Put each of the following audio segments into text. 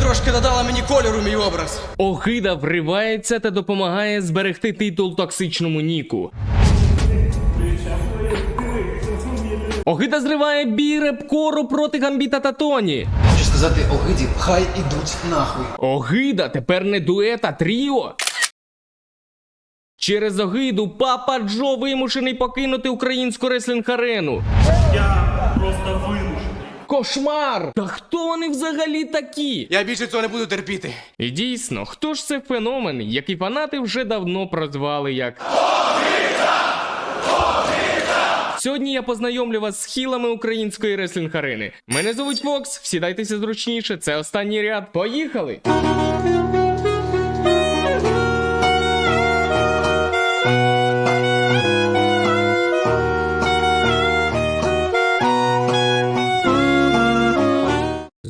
Трошки додала мені кольору мій образ. Огида вривається та допомагає зберегти титул токсичному Ніку. Огида зриває бій репкору проти Гамбіта та Тоні. Хочу сказати Огиді, хай ідуть нахуй. Огида тепер не дует, а тріо. Через огиду папа Джо вимушений покинути українську реслінг-арену. Я просто вимушений. Кошмар! Та хто вони взагалі такі? Я більше цього не буду терпіти. І дійсно, хто ж це феномен, який фанати вже давно прозвали як. Сьогодні я познайомлю вас з хілами української реслінг-арени. Мене звуть Фокс, всідайтеся зручніше, це останній ряд. Поїхали!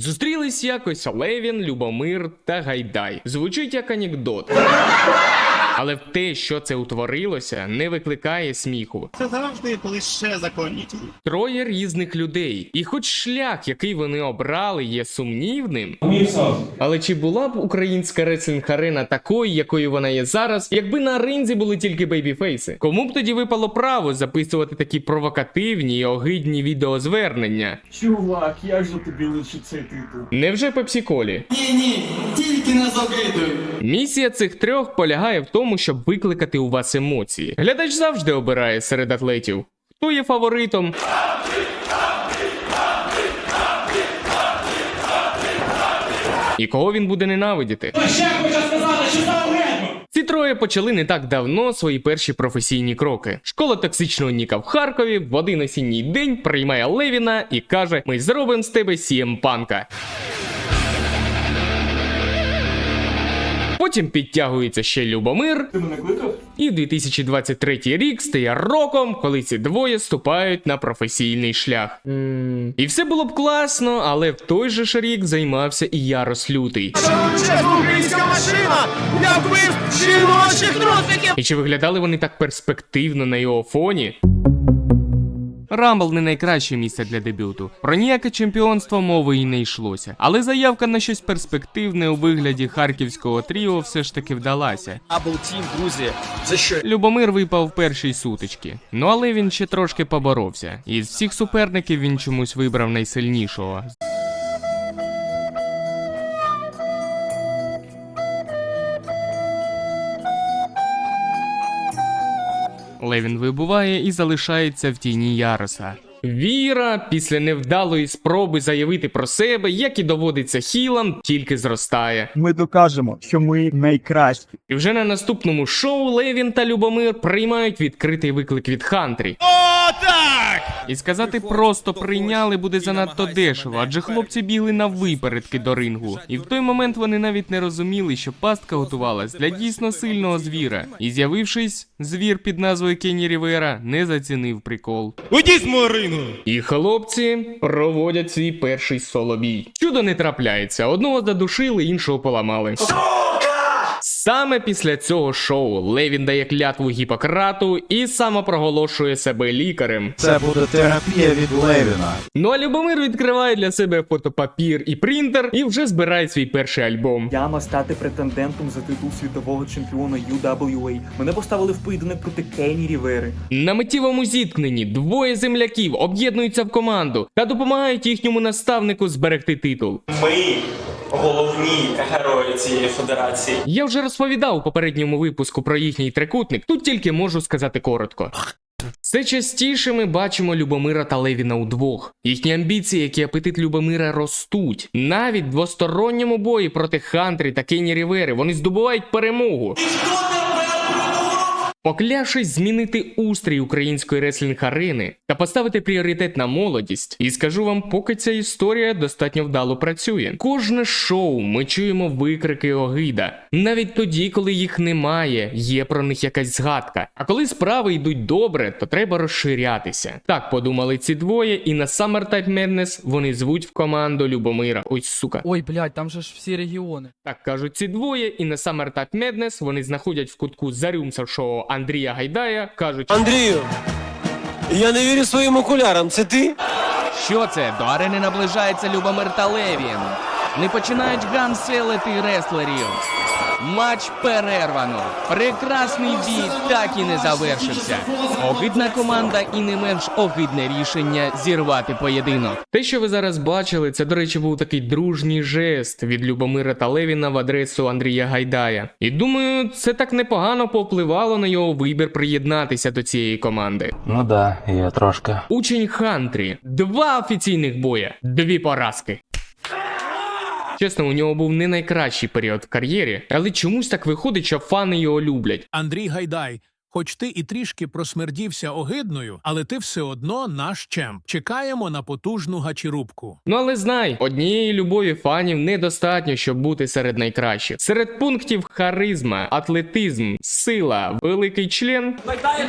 Зустрілись якось Левін, Любомир та Гайдай. Звучить як анекдот. Але в те, що це утворилося, не викликає сміху. Це завжди лише законніті. Троє різних людей, і хоч шлях, який вони обрали, є сумнівним. Але чи була б українська реслінг-арена такою, якою вона є зараз, якби на ринзі були тільки бейбіфейси? Кому б тоді випало право записувати такі провокативні і огидні відеозвернення? Чувак, як же тобі лише цей титул? Невже Пепсі-Колі? Ні, ні, тільки не з Місія цих трьох полягає в тому, щоб викликати у вас емоції. Глядач завжди обирає серед атлетів. Хто є фаворитом? І кого він буде ненавидіти? Ще хочу сказати, що Ці троє почали не так давно свої перші професійні кроки. Школа токсичного Ніка в Харкові в один осінній день приймає Левіна і каже: Ми зробимо з тебе сієм панка. Потім підтягується ще Любомир, Ти мене кликав? і 2023 рік стає роком, коли ці двоє ступають на професійний шлях. І все було б класно, але в той же ж рік займався і Ярос Лютий. І чи виглядали вони так перспективно на його фоні? Рамбл не найкраще місце для дебюту. Про ніяке чемпіонство мови і не йшлося. Але заявка на щось перспективне у вигляді харківського тріо все ж таки вдалася. Абл Тім, друзі, це що? Любомир випав в першій сутички. Ну але він ще трошки поборовся. Із всіх суперників він чомусь вибрав найсильнішого. Левін вибуває і залишається в тіні Яроса. Віра після невдалої спроби заявити про себе, як і доводиться хілам, тільки зростає. Ми докажемо, що ми найкращі. І вже на наступному шоу Левін та Любомир приймають відкритий виклик від Хантрі. І сказати просто прийняли буде занадто дешево, адже хлопці бігли на випередки до рингу. І в той момент вони навіть не розуміли, що пастка готувалась для дійсно сильного звіра. І з'явившись, звір під назвою Кенні Рівера не зацінив прикол. Уйдіть з мого рингу! І хлопці проводять свій перший солобій. Чудо не трапляється. Одного задушили, іншого поламали. Саме після цього шоу Левін дає клятву Гіппократу і самопроголошує себе лікарем. Це буде терапія від Левіна. Ну а Любомир відкриває для себе фотопапір і принтер і вже збирає свій перший альбом. Я мав стати претендентом за титул світового чемпіона UWA. Мене поставили в поєдинок проти Кенні Рівери. На миттєвому зіткненні двоє земляків об'єднуються в команду та допомагають їхньому наставнику зберегти титул. Ми головні герої цієї федерації. Я вже розповідав у попередньому випуску про їхній трикутник, тут тільки можу сказати коротко. Все частіше ми бачимо Любомира та Левіна удвох. Їхні амбіції, як і апетит Любомира, ростуть. Навіть в двосторонньому бої проти Хантрі та Кені Рівери вони здобувають перемогу. Поклявшись змінити устрій української реслінг-арени та поставити пріоритет на молодість, і скажу вам, поки ця історія достатньо вдало працює. Кожне шоу ми чуємо викрики огида. Навіть тоді, коли їх немає, є про них якась згадка. А коли справи йдуть добре, то треба розширятися. Так подумали ці двоє, і на Summertime Madness вони звуть в команду Любомира. Ой, сука. Ой, блядь, там же ж всі регіони. Так кажуть ці двоє, і на Summertime Madness вони знаходять в кутку зарюмсавшого Андрія Гайдая, кажуть, Андрію, я не вірю своїм окулярам. Це ти? Що це? До арени наближається Любомир та Левін. Не починають ганселити реслерів. Матч перервано. Прекрасний бій так і не завершився. Огидна команда і не менш огидне рішення зірвати поєдинок. Те, що ви зараз бачили, це, до речі, був такий дружній жест від Любомира та Левіна в адресу Андрія Гайдая. І думаю, це так непогано повпливало на його вибір приєднатися до цієї команди. Ну да, я трошки. Учень Хантрі. Два офіційних боя, дві поразки. Чесно, у нього був не найкращий період в кар'єрі, але чомусь так виходить, що фани його люблять. Андрій Гайдай, хоч ти і трішки просмердівся огидною, але ти все одно наш чемп. Чекаємо на потужну гачірубку. Ну але знай, однієї любові фанів недостатньо, щоб бути серед найкращих. Серед пунктів харизма, атлетизм, сила, великий член.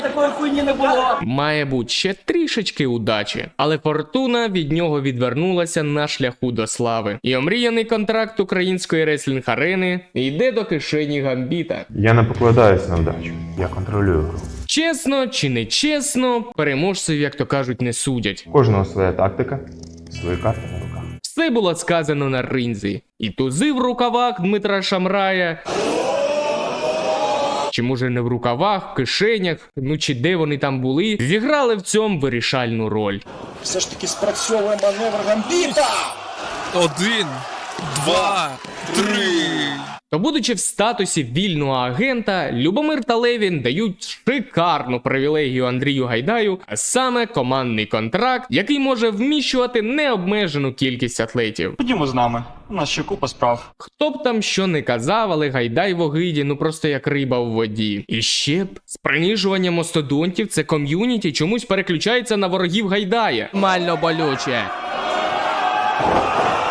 такої хуйні не було. Має бути ще трішечки удачі, але фортуна від нього відвернулася на шляху до слави. І омріяний контракт української реслінг арени йде до кишені гамбіта. Я не покладаюсь на вдачу. Я контролюю гру. Чесно чи не чесно, переможців, як то кажуть, не судять. Кожного своя тактика, свої карти на руках. Все було сказано на ринзі. І тузи в рукавах Дмитра Шамрая. Чи може не в рукавах, в кишенях, ну чи де вони там були, зіграли в цьому вирішальну роль. Все ж таки спрацьовує маневр гамбіта! Один, два, три. То, будучи в статусі вільного агента, Любомир та Левін дають шикарну привілегію Андрію Гайдаю, а саме командний контракт, який може вміщувати необмежену кількість атлетів. Ходімо з нами. У нас ще купа справ. Хто б там що не казав, але гайдай в огиді, ну просто як риба в воді. І ще б з принижуванням мастодонтів це ком'юніті чомусь переключається на ворогів гайдая. Мально болюче.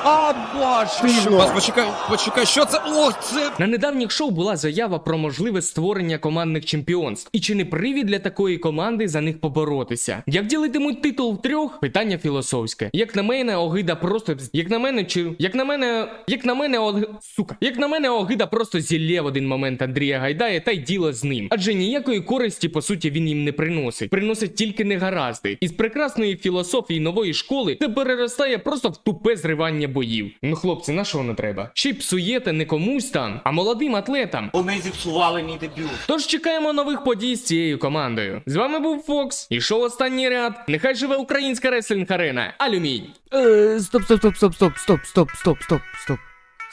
О боже! Що? Почекай, почекай, що це? О, це. На недавніх шоу була заява про можливе створення командних чемпіонств. І чи не привід для такої команди за них поборотися? Як ділитимуть титул в трьох? Питання філософське. Як на мене, огида просто як на мене, чи як на мене, як на мене, Ог... сука, як на мене, огида просто зілє в один момент Андрія Гайдая та й діло з ним. Адже ніякої користі, по суті, він їм не приносить. Приносить тільки негаразди. Із прекрасної філософії нової школи це переростає просто в тупе зривання боїв. Ну, хлопці, на що не треба? Ще й псуєте не комусь там, а молодим атлетам. Вони зіпсували мій дебют. Тож чекаємо нових подій з цією командою. З вами був Фокс. Ішов останній ряд. Нехай живе українська реслінг арена. Алюмінь. Е, стоп, стоп, стоп, стоп, стоп, стоп, стоп, стоп, стоп, стоп.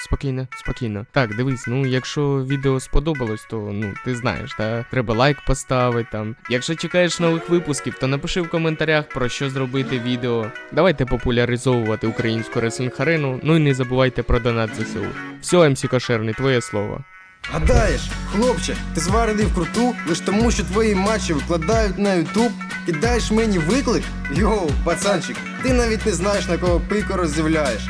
Спокійно, спокійно. Так, дивись, ну якщо відео сподобалось, то ну ти знаєш, та треба лайк поставити там. Якщо чекаєш нових випусків, то напиши в коментарях про що зробити відео. Давайте популяризовувати українську реслінг арену. Ну і не забувайте про донат ЗСУ. Все, МС Кошерний, твоє слово. Гадаєш, хлопче, ти зварений круту лиш тому, що твої матчі викладають на Ютуб. Кидаєш мені виклик? Йоу, пацанчик, ти навіть не знаєш на кого пико роздивляєш.